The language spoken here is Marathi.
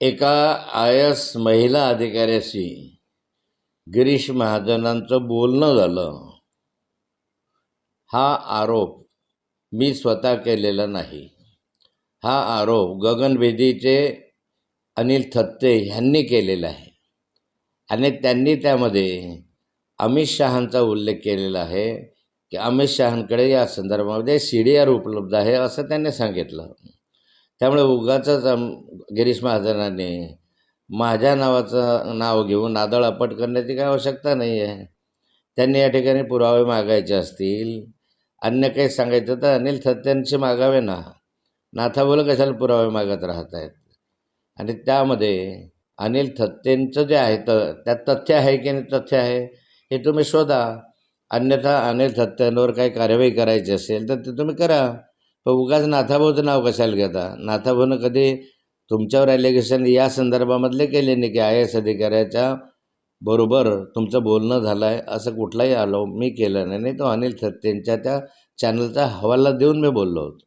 एका आय एस महिला अधिकाऱ्याशी गिरीश महाजनांचं बोलणं झालं. हा आरोप मी स्वतः केलेला नाही. हा आरोप गगनभेदीचे अनिल थत्ते ह्यांनी केलेला आहे आणि त्यांनी त्यामध्ये अमित शहांचा उल्लेख केलेला आहे की अमित शहांकडे या संदर्भामध्ये सी डी आर उपलब्ध आहे असं त्यांनी सांगितलं. त्यामुळे उगाचच अम- गिरीश महाजनाने माझ्या नावाचं नाव घेऊन नादळ अपट करण्याची काय आवश्यकता नाही आहे त्यांनी या ठिकाणी पुरावे मागायचे असतील अन्य काही सांगायचं तर अनिल थत्त्यांशी मागावे ना. नाथाबोल कशाला पुरावे मागत राहत आहेत आणि त्यामध्ये अनिल थत्तेंचं जे आहे तर त्यात तथ्य आहे की नाही तथ्य आहे हे तुम्ही शोधा. अन्यथा अनिल थत्त्यांवर काही कार्यवाही करायची असेल तर ते तुम्ही करा. उगाच नाथाभाऊचं नाव कशाला घेता? नाथाभाऊनं कधी तुमच्यावर ॲलिगेशन या संदर्भामधले केले नाही की आय एस अधिकाऱ्याच्या बरोबर तुमचं बोलणं झालं आहे असं कुठलाही आलो मी केलं नाही. नाही तो अनिल थत्तेंच्या त्या चॅनलचा हवाला देऊन मी बोललो होतो.